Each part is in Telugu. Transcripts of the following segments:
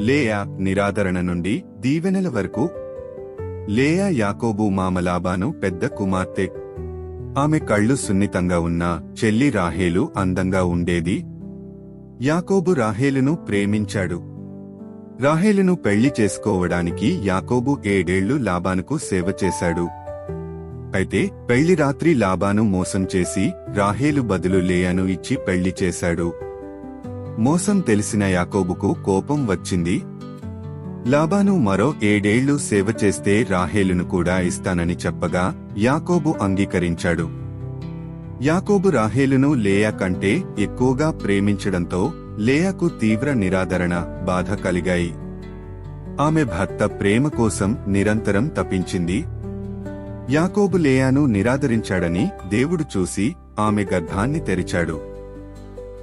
లేయా నిరాదరణ నుండి దీవెనల వరకు? లేయా యాకోబు మామలాబాను పెద్ద కుమార్తె. ఆమె కళ్ళు సున్నితంగా ఉన్న చెల్లి రాహేలు అందంగా ఉండేది. యాకోబు రాహేలును ప్రేమించాడు. రాహేలును పెళ్ళి చేసుకోవడానికి యాకోబు ఏడేళ్ళు లాబానుకు సేవ చేశాడు. అయితే పెళ్ళి రాత్రి లాబాను మోసం చేసి రాహేలు బదులు లేయాను ఇచ్చి పెళ్ళి చేశాడు. మోసం తెలిసిన యాకోబుకు కోపం వచ్చింది. లాబాను మరో ఏడేళ్ళు సేవ చేస్తే రాహేలును కూడా ఇస్తానని చెప్పగా యాకోబు అంగీకరించాడు. యాకోబు రాహేలును లేయా కంటే ఎక్కువగా ప్రేమించడంతో లేయాకు తీవ్ర నిరాదరణ బాధ కలిగాయి. ఆమె భర్త ప్రేమ కోసం నిరంతరం తప్పించింది యాకోబు లేయాను నిరాదరించాడని దేవుడు చూసి ఆమె గర్భాన్ని తెరిచాడు.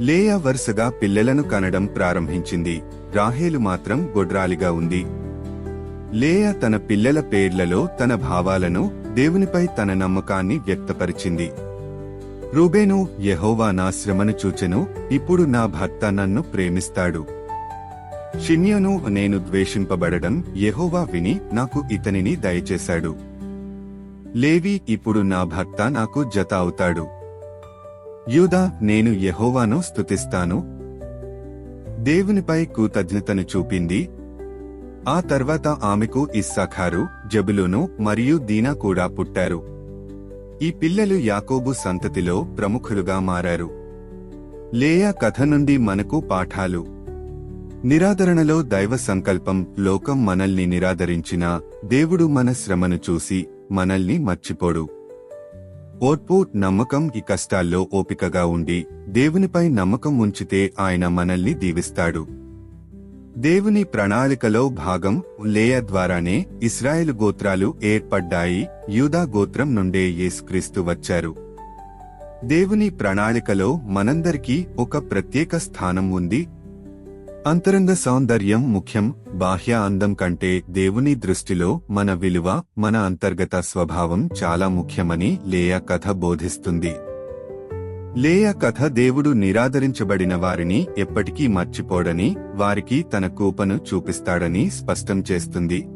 లేయా వరుసగా పిల్లలను కనడం ప్రారంభించింది. రాహేలు మాత్రం గొడ్రాలిగా ఉంది. లేయా తన పిల్లల పేర్లలో తన భావాలను దేవునిపై తన నమ్మకాన్ని వ్యక్తపరిచింది. రూబేను యెహోవా నా శ్రమను చూచెను ఇప్పుడు నా భర్త నన్ను ప్రేమిస్తాడు. షిన్యను నేను ద్వేషింపబడడం యెహోవా విని నాకు ఇతనిని దయచేశాడు. లేవి ఇప్పుడు నా భర్త నాకు జత అవుతాడు. యూదా నేను యహోవాను స్తుతిస్తాను. దేవునిపై కృతజ్ఞతను చూపింది. ఆ తర్వాత ఆమెకు ఇస్సాఖారు జబులును మరియు దీనా కూడా పుట్టారు. ఈ పిల్లలు యాకోబు సంతతిలో ప్రముఖులుగా మారారు. లేయా కథ నుండి మనకు పాఠాలు. నిరాదరణలో దైవ సంకల్పం లోకం మనల్ని నిరాదరించినా దేవుడు మన శ్రమను చూసి మనల్ని మర్చిపోడు. ఓర్పు నమ్మకం ఈ కష్టాల్లో ఓపికగా ఉండి దేవునిపై నమ్మకం ఉంచితే ఆయన మనల్ని దీవిస్తాడు. దేవుని ప్రణాళికలో భాగం లేయ ద్వారానే ఇస్రాయేల్ గోత్రాలు ఏర్పడ్డాయి యూదా గోత్రం నుండే యేసుక్రీస్తు వచ్చారు. దేవుని ప్రణాళికలో మనందరికీ ఒక ప్రత్యేక స్థానం ఉంది అంతరంగ సౌందర్యం ముఖ్యం. బాహ్య అందం కంటే దేవుని దృష్టిలో మన విలువ మన అంతర్గత స్వభావం చాలా ముఖ్యమని లేయ కథ బోధిస్తుంది. లేయ కథ దేవుడు నిరాదరించబడిన వారిని ఎప్పటికీ మర్చిపోడని వారికి తన కూపను చూపిస్తాడని స్పష్టం చేస్తుంది.